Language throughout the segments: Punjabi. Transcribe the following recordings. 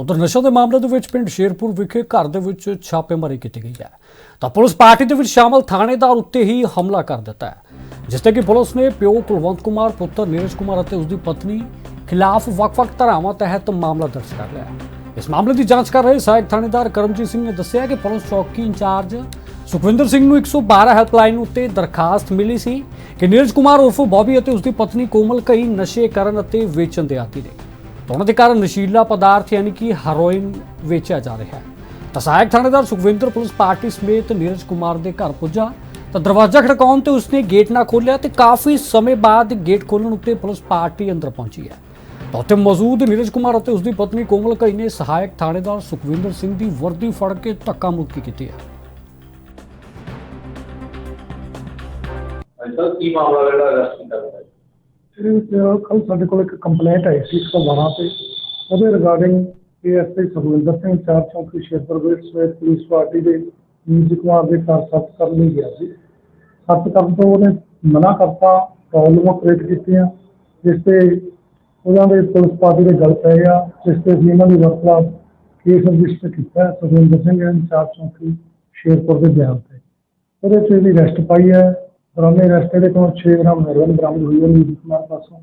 ਉਧਰ ਨਸ਼ਾ ਦੇ ਮਾਮਲੇ ਦੇ ਵਿੱਚ ਪਿੰਡ ਸ਼ੇਰਪੁਰ ਵਿਖੇ ਘਰ ਦੇ ਵਿੱਚ ਛਾਪੇਮਾਰੀ ਕੀਤੀ ਗਈ ਹੈ। ਤਾਂ ਪੁਲਿਸ ਪਾਰਟੀ ਦੇ ਵਿੱਚ ਸ਼ਾਮਲ ਥਾਣੇਦਾਰ ਉੱਤੇ ਹੀ ਹਮਲਾ ਕਰ ਦਿੱਤਾ ਹੈ, ਜਿਸ ਤੇ ਕਿ ਪੁਲਿਸ ਨੇ ਪਿਓ ਕੁਲਵੰਤ ਕੁਮਾਰ, ਪੁੱਤਰ ਨੀਰਜ ਕੁਮਾਰ ਅਤੇ ਉਸ ਦੀ ਪਤਨੀ ਖਿਲਾਫ ਵੱਖ-ਵੱਖ ਧਾਰਾਵਾਂ ਤਹਿਤ ਮਾਮਲਾ ਦਰਜ ਕਰ ਲਿਆ ਇਸ ਮਾਮਲੇ ਦੀ ਜਾਂਚ ਕਰ ਰਹੇ ਸਹਾਇਕ ਥਾਣੇਦਾਰ ਕਰਮਜੀਤ ਸਿੰਘ ਨੇ ਦੱਸਿਆ ਕਿ ਪੁਲਿਸ ਚੌਕੀ ਇੰਚਾਰਜ ਸੁਖਵਿੰਦਰ ਸਿੰਘ ਨੂੰ 112 ਹੈਲਪਲਾਈਨ ਉੱਤੇ ਦਰਖਾਸਤ ਮਿਲੀ ਸੀ ਕਿ ਨੀਰਜ ਕੁਮਾਰ ਉਰਫ ਬੌਬੀ ਅਤੇ ਉਸ ਦੀ ਪਤਨੀ ਕੋਮਲ ਕਈ ਨਸ਼ੇ ਕਰਨ ਅਤੇ ਵੇਚਣ ਦੇ ਆਦੀ ਨੇ। ਤਾਂ ਉਹਨਾਂ ਦੇ ਕਾਰਨ ਨਸ਼ੀਲਾ ਪਦਾਰਥ ਯਾਨੀ ਕਿ ਹੈਰੋਇਨ ਵੇਚਿਆ ਜਾ ਰਿਹਾ ਹੈ। ਤਾਂ ਸਹਾਇਕ ਥਾਣੇਦਾਰ ਸੁਖਵਿੰਦਰ ਪੁਲਿਸ ਪਾਰਟੀ ਸਮੇਤ ਨੀਰਜ ਕੁਮਾਰ ਦੇ ਘਰ ਪੁੱਜਾ ਤਾਂ ਦਰਵਾਜ਼ਾ ਖੜਕਾਉਣ ਤੇ ਉਸਨੇ ਗੇਟ ਨਾ ਖੋਲ੍ਹਿਆ ਤੇ ਕਾਫੀ ਸਮੇਂ ਬਾਅਦ ਗੇਟ ਖੋਲ੍ਹਣ ਉੱਤੇ ਪੁਲਿਸ ਪਾਰਟੀ ਅੰਦਰ ਪਹੁੰਚੀ ਹੈ। ਤਾਂ ਉੱਥੇ ਮੌਜੂਦ ਨੀਰਜ ਕੁਮਾਰ ਅਤੇ ਉਸਦੀ ਪਤਨੀ ਕੋਮਲ ਕਈ ਨੇ ਸਹਾਇਕ ਥਾਣੇਦਾਰ ਸੁਖਵਿੰਦਰ ਸਿੰਘ ਦੀ ਵਰਦੀ ਫੜ ਕੇ ਧੱਕਾ ਮੁੱਕੀ ਕੀਤੀ ਹੈ। ਅੱਜ ਕੀ ਮਾਮਲਾ ਜਿਹੜਾ ਅਰੈਸਟ ਕੀਤਾ ਗਿਆ? ਕੱਲ ਸਾਡੇ ਕੋਲ ਇੱਕ ਕੰਪਲੇਂਟ ਆਈ ਸੀ 112 ਤੇ। ਉਹਦੇ ਰਿਗਾਰਡਿੰਗ ਏਐਸਆਈ ਸੁਖਵਿੰਦਰ ਸਿੰਘ, ਚਾਰ ਚੌਂਕੀ ਸ਼ੇਰਪੁਰ ਵਿੱਚ ਪੁਲਿਸ ਪਾਰਟੀ ਦੇ ਨੀਰਜ ਕੁਮਾਰ ਦੇ ਘਰ ਸੱਤ ਕਰਨ ਲਈ ਗਿਆ ਸੀ। ਸੱਤ ਕਰਨ ਤੋਂ ਉਹਨੇ ਮਨਾ ਕਰਤਾ ਪ੍ਰੋਬਲਮਾਂ ਕ੍ਰੀਏਟ ਕੀਤੀਆਂ, ਜਿਸ ਤੇ ਉਹਨਾਂ ਦੇ ਪੁਲਿਸ ਪਾਰਟੀ ਦੇ ਗੱਲ ਪੈ ਗਿਆ, ਜਿਸ ਤੇ ਅਸੀਂ ਇਹਨਾਂ ਦੀ ਵਰਤਲਾ ਕੇਸ ਰਜਿਸਟਰ ਕੀਤਾ ਸੁਖਵਿੰਦਰ ਸਿੰਘ ਐਂਡ ਚਾਰ ਚੌਂਕੀ ਸ਼ੇਰਪੁਰ ਦੇ ਬਿਆਨ ਤੇ। ਉਹਦੇ ਚ ਇਹਦੀ ਰੈਸਟ ਪਾਈ ਹੈ। ਦੌਰਾਨੇ ਰੈਸਟ ਦੇ ਕੋਲ 6 ਗ੍ਰਾਮ ਹੈਰੋਇਨ ਬਰਾਮਦ ਹੋਈ ਹੈ ਨੀਰਜ ਕੁਮਾਰ ਪਾਸੋਂ।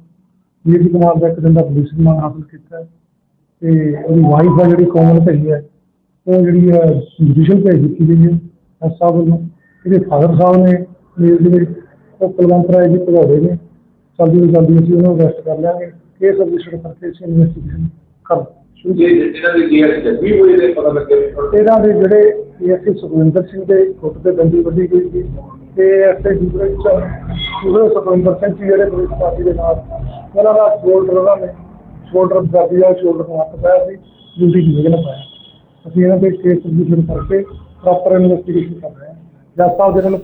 ਨੀਰਜ ਕੁਮਾਰ ਦਾ ਇੱਕ ਦਿਨ ਦਾ ਪੁਲਿਸ ਰਿਮਾਂਡ ਹਾਸਲ ਕੀਤਾ ਹੈ ਤੇ ਉਹਦੀ ਵਾਈਫ ਆ ਜਿਹੜੀ ਕੋਮਲ ਭਈ ਹੈ ਉਹ ਜਿਹੜੀ ਹੈ ਜੁਡੀਸ਼ਲ ਭੇਜ ਦਿੱਤੀ ਗਈ ਹੈ ਐਸ ਸਾਹਿਬ ਵੱਲੋਂ। ਇਹਦੇ ਫਾਦਰ ਸਾਹਿਬ ਨੇ ਨੀਰਜ ਦੇ ਉਹ ਕੁਲਵੰਤ ਰਾਏ ਜੀ ਭਗੌੜੇ ਨੇ। ਜਲਦੀ ਤੋਂ ਜਲਦੀ ਅਸੀਂ ਉਹਨੂੰ ਅਰੈਸਟ ਕਰ ਲਿਆਂਗੇ। ਕੇਸ ਰਜਿਸਟਰ ਕਰਕੇ ਅਸੀਂ ਇਨਵੈਸਟੀਗੇਸ਼ਨ ਕਰ ਇਹਨਾਂ ਦੀ ਕੀ ਹੈ? ਜੱਗੀ ਹੋਈ ਦੇ ਪਤਾ ਲੱਗਿਆ ਇਹਨਾਂ ਦੇ ਜਿਹੜੇ ਏਐਸਏ ਸੁਖਵਿੰਦਰ ਸਿੰਘ ਦੇ ਗੁੱਟ ਤੇ ਬੰਦੀ ਵੱਢੀ ਗਈ ਸੀ। ਤੇ ਐਸਏ ਦੂਸਰੇ ਚ ਦੂਸਰੇ ਸੁਖਵਿੰਦਰ ਸਿੰਘ ਜੀ ਜਿਹੜੇ ਪੁਲਿਸ ਪਾਰਟੀ ਦੇ ਨਾਲ। ਉਹਨਾਂ ਦਾ ਸ਼ੋਲਡਰ ਉਹਨਾਂ ਨੇ ਸ਼ੋਲਡਰ ਦਰਦੀ ਦਾ ਸ਼ੋਲਡਰ ਨੂੰ ਹੱਥ ਪਾਇਆ ਸੀ ਡਿਊਟੀ ਦੀ ਵਜ੍ਹਾ ਪਾਇਆ। ਅਸੀਂ ਇਹਨਾਂ ਦੇ ਕੇਸ ਰਜਿਸਟਰ ਕਰਕੇ ਪ੍ਰੋਪਰ ਇਨਵੈਸਟੀਗੇਸ਼ਨ ਕਰ ਰਹੇ ਹਾਂ। ਜੱਜ ਸਾਹਿਬ, ਜਿਹਨਾਂ ਨੂੰ